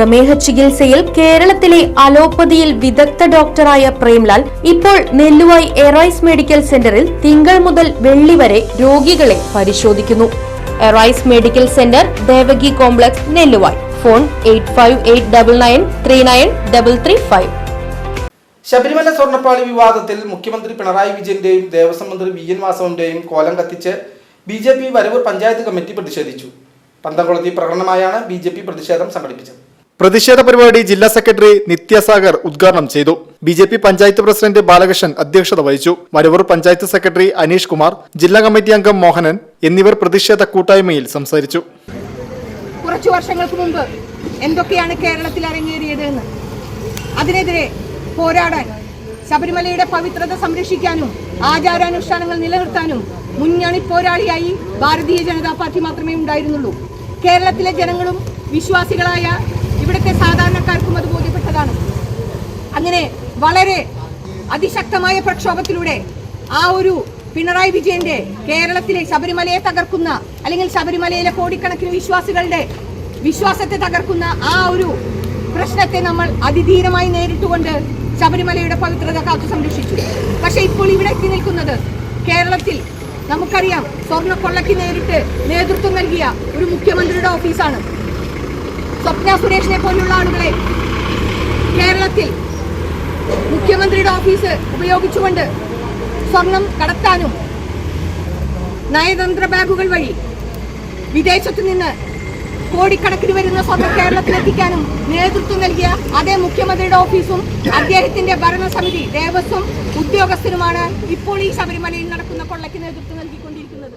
പ്രമേഹ ചികിത്സയിൽ കേരളത്തിലെ അലോപ്പതിയിൽ വിദഗ്ധ ഡോക്ടറായ പ്രേംലാൽ ഇപ്പോൾ നെല്ലുവായി എറൈസ് മെഡിക്കൽ സെന്ററിൽ തിങ്കൾ മുതൽ വെള്ളി വരെ രോഗികളെ പരിശോധിക്കുന്നു. Arise medical centre Devaki complex Nelluvayi. Phone eight five eight double nine three nine double three five. Sabarimala സ്വർണപ്പാളി വിവാദത്തിൽ മുഖ്യമന്ത്രി പിണറായി വിജയന്റെയും ദേവസ്വം മന്ത്രി വി എൻ വാസവന്റെയും കോലം കത്തിച്ച് B J P Varavoor panchayat committee പ്രതിഷേധിച്ചു. പന്തംകുളത്തി പ്രകടനമായാണ് ബി ജെ പി പ്രതിഷേധം സംഘടിപ്പിച്ചത്. പ്രതിഷേധ പരിപാടി ജില്ലാ സെക്രട്ടറി നിത്യസാഗർ ഉദ്ഘാടനം ചെയ്തു. B J P panchayat president Balakrishnan അധ്യക്ഷത വഹിച്ചു. മരവൂർ പഞ്ചായത്ത് സെക്രട്ടറി അനീഷ് കുമാർ ജില്ലാ കമ്മിറ്റി അംഗം മോഹനൻ എന്നിവർ പ്രതിഷേധ കൂട്ടായ്മയിൽ സംസാരിച്ചു. കുറച്ചു വർഷങ്ങൾക്ക് മുമ്പ് എന്തൊക്കെയാണ് കേരളത്തിൽ അരങ്ങേറിയത് എന്ന് അതിനെതിരെ പോരാടാൻ ശബരിമലയുടെ പവിത്രത സംരക്ഷിക്കാനും ആചാരാനുഷ്ഠാനങ്ങൾ നിലനിർത്താനും മുന്നണി പോരാളിയായി ഭാരതീയ ജനതാ പാർട്ടി മാത്രമേ ഉണ്ടായിരുന്നുള്ളൂ. കേരളത്തിലെ ജനങ്ങളും വിശ്വാസികളായ ഇവിടുത്തെ സാധാരണക്കാർക്കും അത് ബോധ്യപ്പെട്ടതാണ്. അങ്ങനെ വളരെ അതിശക്തമായ പ്രക്ഷോഭത്തിലൂടെ ആ ഒരു പിണറായി വിജയന്റെ കേരളത്തിലെ ശബരിമലയെ തകർക്കുന്ന അല്ലെങ്കിൽ ശബരിമലയിലെ കോടിക്കണക്കിന് വിശ്വാസികളുടെ വിശ്വാസത്തെ തകർക്കുന്ന ആ ഒരു പ്രശ്നത്തെ നമ്മൾ അതിധീരമായി നേരിട്ടുകൊണ്ട് ശബരിമലയുടെ പവിത്രത കാത്തു സംരക്ഷിച്ചു. പക്ഷേ ഇപ്പോൾ ഇവിടെ എത്തി നിൽക്കുന്നത് കേരളത്തിൽ നമുക്കറിയാം സ്വർണക്കൊള്ളയ്ക്ക് നേരിട്ട് നേതൃത്വം നൽകിയ ഒരു മുഖ്യമന്ത്രിയുടെ ഓഫീസാണ്. സ്വപ്ന സുരേഷിനെ പോലുള്ള ആളുകളെ കേരളത്തിൽ മുഖ്യമന്ത്രിയുടെ ഓഫീസ് ഉപയോഗിച്ചുകൊണ്ട് സ്വർണം കടത്താനും നയതന്ത്ര ബാഗുകൾ വഴി വിദേശത്തു നിന്ന് കോടിക്കണക്കിന് വരുന്ന സ്വർണം കേരളത്തിലെത്തിക്കാനും നേതൃത്വം നൽകിയ അതേ മുഖ്യമന്ത്രിയുടെ ഓഫീസും അദ്ദേഹത്തിന്റെ ഭരണസമിതി ദേവസ്വം ഉദ്യോഗസ്ഥരുമാണ് ഇപ്പോൾ ഈ ശബരിമലയിൽ നടക്കുന്ന കൊള്ളയ്ക്ക് നേതൃത്വം നൽകിക്കൊണ്ടിരിക്കുന്നത്.